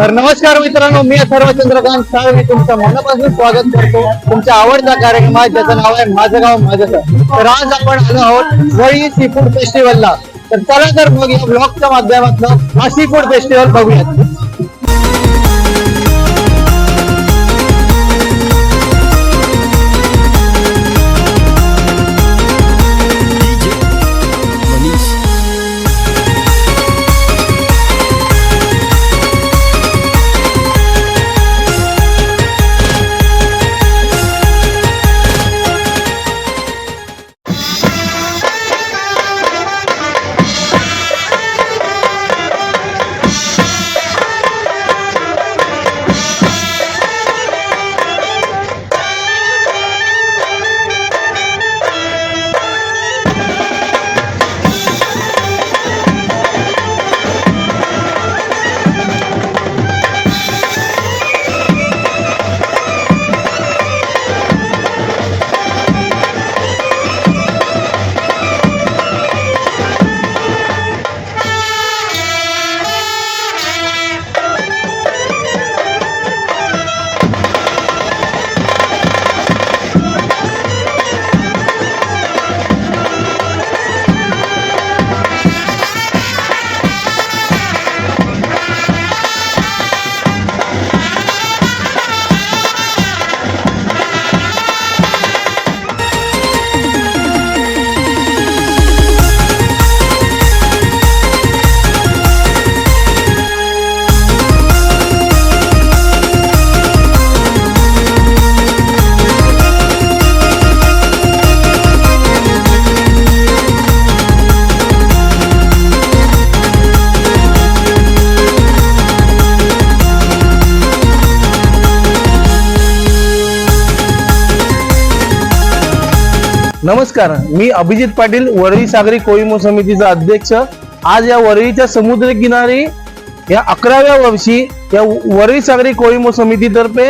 तर नमस्कार मित्रांनो मी अथर्व चंद्रकांत साळ मी तुमचं मनापासून स्वागत करतो. तुमच्या आवडता कार्यक्रम आहे ज्याचं नाव आहे माझं गाव माझं घर. तर आज आपण आलो आहोत वळी सी फूड फेस्टिवलला तर चला तर मग या ब्लॉगच्या माध्यमातून हा सी फूड फेस्टिवल बघूयात. नमस्कार मी अभिजित पाटील वरळी सागरी कोळीमो समितीचा अध्यक्ष. आज या वरळीच्या समुद्र किनारी या अकराव्या वर्षी या वरळी सागरी कोळीमो समितीतर्फे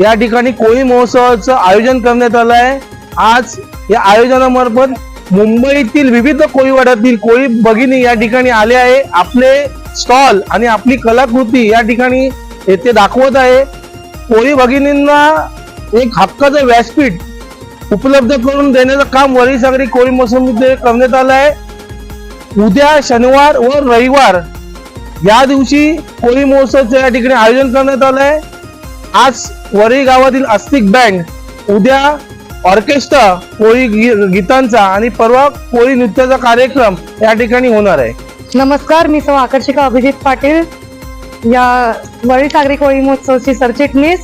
या ठिकाणी कोळी महोत्सवाचं आयोजन करण्यात आलं आहे. आज या आयोजनामार्फत मुंबईतील विविध कोळीवाड्यातील कोळी भगिनी या ठिकाणी आले आहे. आपले स्टॉल आणि आपली कलाकृती या ठिकाणी येथे दाखवत आहे. कोळी भगिनींना एक हक्काचं व्यासपीठ उपलब्ध करून देण्याचं काम वरी सागरी कोळी मोसमीमध्ये करण्यात आलं आहे. उद्या शनिवार व रविवार या दिवशी कोळी महोत्सवचं या ठिकाणी आयोजन करण्यात आलं आहे. आज वरी गावातील अस्तिक बँड उद्या ऑर्केस्ट्रा कोळी गी- गीतांचा आणि परवा कोळी नृत्याचा कार्यक्रम या ठिकाणी होणार आहे. नमस्कार मी सौ आकर्षिका अभिजित पाटील. या वरी सागरी कोळी महोत्सवची सरचिटणीस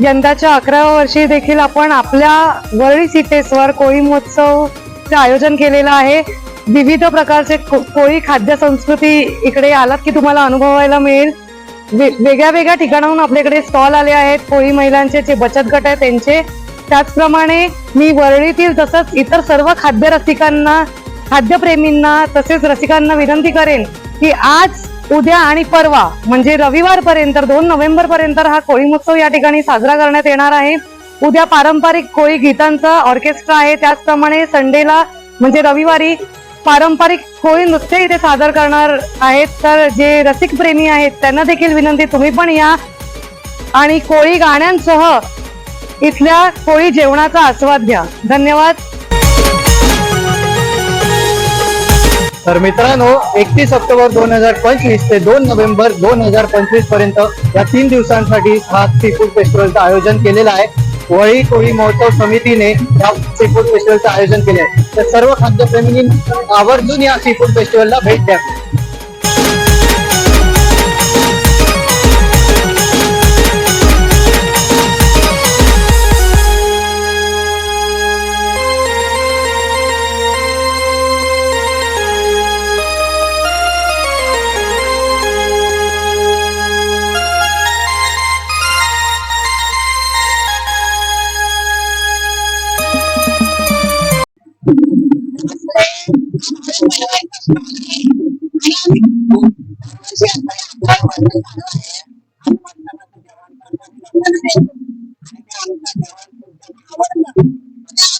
यंदाच्या अकराव्या वर्षी देखील आपण आपल्या वरळी सीटेसवर कोळी महोत्सवचं आयोजन केलेलं आहे. विविध प्रकारचे कोळी खाद्य संस्कृती इकडे आलात की तुम्हाला अनुभवायला मिळेल. वेगळ्या वेगळ्या ठिकाणाहून आपल्याकडे स्टॉल आले आहेत. कोळी महिलांचे जे बचत गट आहेत त्यांचे. त्याचप्रमाणे मी वरळीतील तसंच इतर सर्व खाद्य रसिकांना खाद्यप्रेमींना तसेच रसिकांना विनंती करेन की आज उद्या आणि परवा म्हणजे रविवार पर्यंत दोन नोव्हेंबर पर्यंत हा कोळी महोत्सव या ठिकाणी साजरा करण्यात येणार आहे. उद्या पारंपरिक कोळी गीतांचा ऑर्केस्ट्रा आहे. त्याचप्रमाणे संडेला म्हणजे रविवारी पारंपरिक कोळी नृत्य इथे सादर करणार आहेत. तर जे रसिक प्रेमी आहेत त्यांना देखील विनंती तुम्ही पण या. आणि कोळी गाण्यांसह इथल्या कोळी जेवणाचा आस्वाद घ्या. धन्यवाद. तर मित्रांनो एकतीस ऑक्टोबर दोन हजार पंचवीस ते दोन नोव्हेंबर दोन हजार पंचवीसपर्यंत या तीन दिवसांसाठी हा सी फूड फेस्टिवलचं आयोजन केलेलं आहे. वळी कोळी महोत्सव समितीने या सी फूड फेस्टिवलचं आयोजन केले आहे तर सर्व खाद्यप्रेमींनी आवर्जून या सी फूड फेस्टिवलला भेट द्या.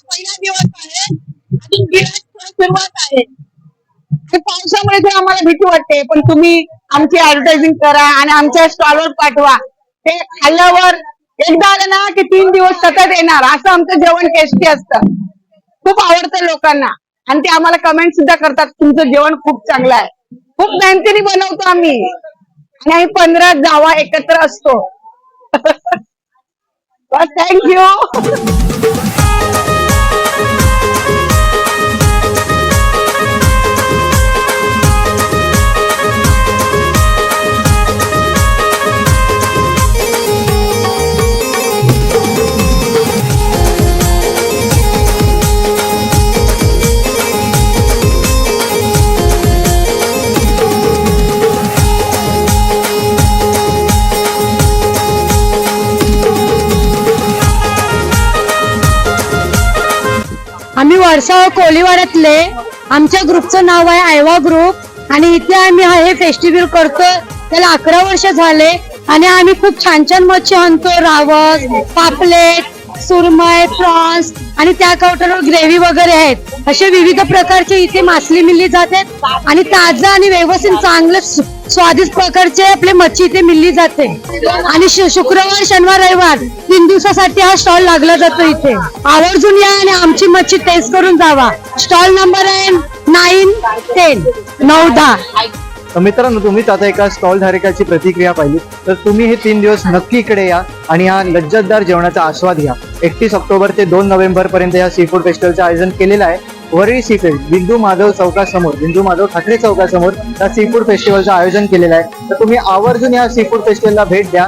पहिला दिवस आहे आणि सुरुवात आहे ते पावसामुळे तर आम्हाला भीती वाटते पण तुम्ही आमची ऍडव्हर्टायझिंग करा आणि आमच्या स्टॉलवर पाठवा. ते खाल्ल्यावर एकदा आलं ना की तीन दिवस सतत येणार. असं आमचं जेवण टेस्टी असतं. खूप आवडतं लोकांना. आणि ते आम्हाला कमेंट सुद्धा करतात तुमचं जेवण खूप चांगलं आहे. खूप मेहनतीने बनवतो आम्ही. आणि पंधरा जावा एकत्र असतो. थँक्यू आम्ही वर्षाव कोलीवाड्यातले आमच्या ग्रुपचं नाव आहे आयवा ग्रुप. आणि इथे आम्ही हा- हे फेस्टिवल करतो त्याला अकरा वर्ष झाले. आणि आम्ही खूप छान छान मच्छी आणतो. रावस पापलेट सुरमय प्रॉन्स आणि त्या काउंटरवर ग्रेव्ही वगैरे आहेत. असे विविध प्रकारचे इथे मासली मिळली जातात आणि ताजं आणि व्यवस्थित चांगलं सु- स्वादिष्ट प्रकारचे आपले मच्छी इथे मिळली जाते. आणि शुक्रवार शनिवार रविवार तीन दिवसासाठी हा स्टॉल लागला जातो इथे. आवर्जून या आणि आमची मच्छी टेस्ट करून जावा. स्टॉल नंबर आहे नाईन टेन नऊ दहा. मित्रांनो तुम्हीच आता एका स्टॉल धारकाची प्रतिक्रिया पाहिली. तर तुम्ही हे तीन दिवस नक्की इकडे या आणि हा लज्जतदार जेवणाचा आस्वाद घ्या. एकतीस ऑक्टोबर ते दोन नोव्हेंबर पर्यंत या सी फूड फेस्टिवलचं आयोजन केलेलं आहे. वरळी फेस्ट बिंदू माधव चौकासमोर बिंदू माधव ठाकरे चौकासमोर या सी फूड फेस्टिवलचं आयोजन केलेलं आहे. तर तुम्ही आवर्जून या सी फूड फेस्टिवलला भेट द्या.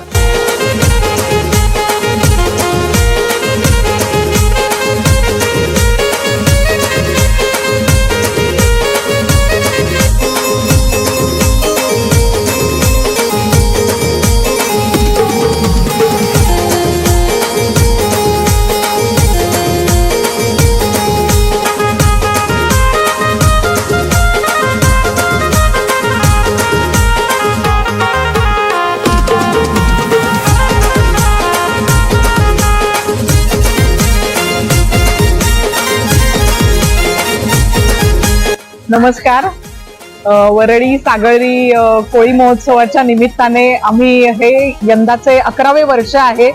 नमस्कार. वरळी सागरी कोळी महोत्सवाच्या निमित्ताने आम्ही हे यंदाचे अकरावे वर्ष आहे.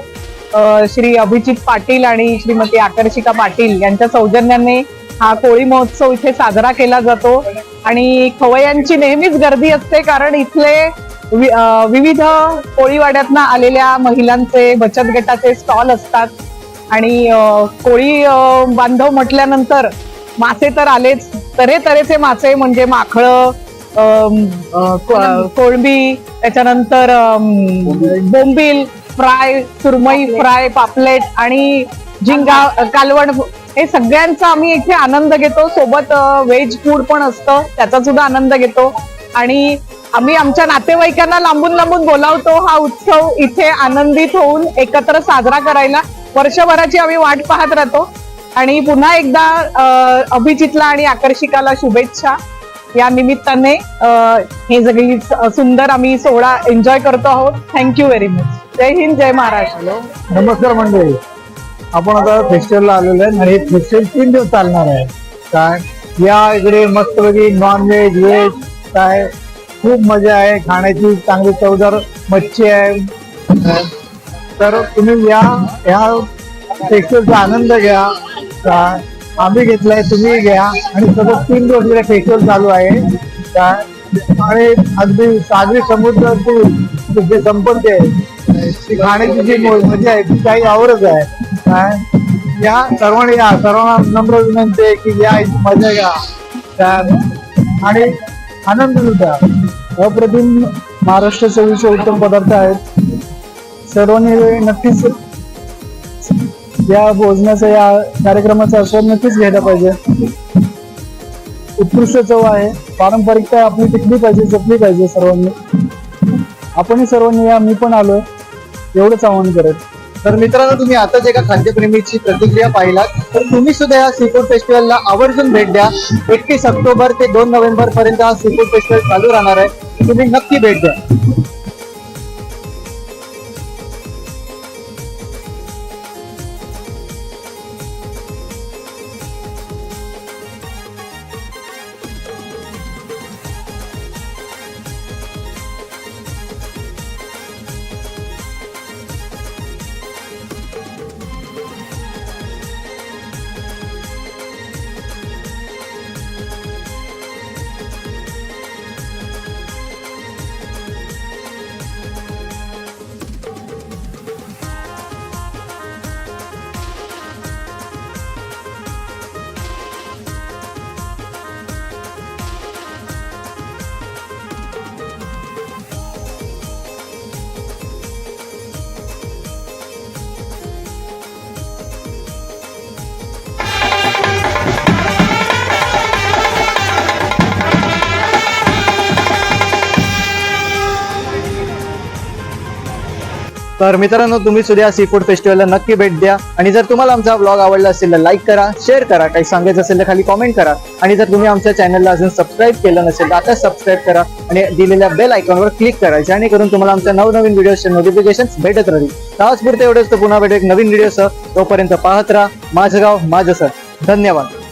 श्री अभिजित पाटील आणि श्रीमती आकर्षिका पाटील यांच्या सौजन्याने हा कोळी महोत्सव इथे साजरा केला जातो. आणि खवयांची नेहमीच गर्दी असते कारण इथले वि- विविध कोळीवाड्यातनं आलेल्या महिलांचे बचत गटाचे स्टॉल असतात. आणि कोळी बांधव म्हटल्यानंतर मासे तर आलेच. तरे तऱ्हेचे मासे म्हणजे माखळं कोळंबी त्याच्यानंतर बोंबील. फ्राय सुरमई फ्राय पापलेट आणि झिंगा कालवण. हे सगळ्यांचा आम्ही इथे आनंद घेतो. सोबत व्हेज फूड पण असतं. त्याचा सुद्धा आनंद घेतो. आणि आम्ही आमच्या नातेवाईकांना लांबून लांबून बोलावतो हा उत्सव इथे आनंदित होऊन एकत्र साजरा करायला. वर्षभराची आम्ही वाट पाहत राहतो. आणि पुन्हा एकदा अभिजितला आणि आकर्षिकाला शुभेच्छा. या निमित्ताने हे सगळी सुंदर आम्ही सोहळा एन्जॉय करतो आहोत. थँक्यू व्हेरी मच जय हिंद जय महाराष्ट्र. नमस्कार मंडळी. आपण आता फेस्टिवलला आलेलो आहे आणि हे फेस्टिवल तीन दिवस चालणार आहे. काय? या इकडे मस्तपैकी नॉनव्हेज व्हेज व्हेज काय? खूप मजा आहे. खाण्याची चांगली चवदार मच्छी आहे. तर तुम्ही या ह्या फेस्टिवलचा आनंद घ्या. काय आम्ही घेतलाय तुम्ही घ्या. आणि सतत तीन दिवस इकडे फेस्टिवल चालू आहे. काय आणि अगदी सागरी समुद्राची जे संपत्ती आहे ती खाण्याची जी मजा आहे ती काही आवडच आहे. काय? या सर्वांनी या सर्वांना नम्र विनंती आहे की या इथे मजा घ्या. काय आणि आनंद लुटा. अप्रतिम महाराष्ट्र चवीचे उत्तम पदार्थ आहेत. सर्वांनी नक्कीच या भोजनाचा या कार्यक्रमाचा आस्वाद नक्कीच घ्यायला पाहिजे. उत्कृष्ट चव आहे. पारंपरिकता आपली टिकली पाहिजे जपली पाहिजे सर्वांनी. आपणही सर्वांनी या मी पण आलो एवढंच आवाहन करत तर मित्रांनो तुम्ही आताच एका खाद्यप्रेमीची प्रतिक्रिया पाहिलात. तर तुम्ही सुद्धा या सी फूड फेस्टिवलला आवर्जून भेट द्या. एकतीस ऑक्टोबर ते दोन नोव्हेंबर पर्यंत हा सी फूड फेस्टिवल चालू राहणार आहे. तुम्ही नक्की भेट द्या. तर मित्रांनो तुम्ही सुद्धा सी फूड फेस्टिवलला नक्की भेट द्या. आणि जर तुम्हाला आमचा ब्लॉग आवडला असेल तर लाईक करा शेअर करा काही सांगायचं असेल तर खाली कॉमेंट करा. आणि जर तुम्ही आमच्या चॅनलला अजून सबस्क्राईब केलं नसेल तर आता सबस्क्राईब करा आणि दिलेल्या बेल आयकॉनवर क्लिक करा जेणेकरून तुम्हाला आमच्या नवनवीन व्हिडिओचे नोटिफिकेशन भेटत राहील तर आजपुरते एवढंच. तर पुन्हा भेट एक नवीन व्हिडिओसह तोपर्यंत पाहत राहा. माझं गाव माझं सर. धन्यवाद.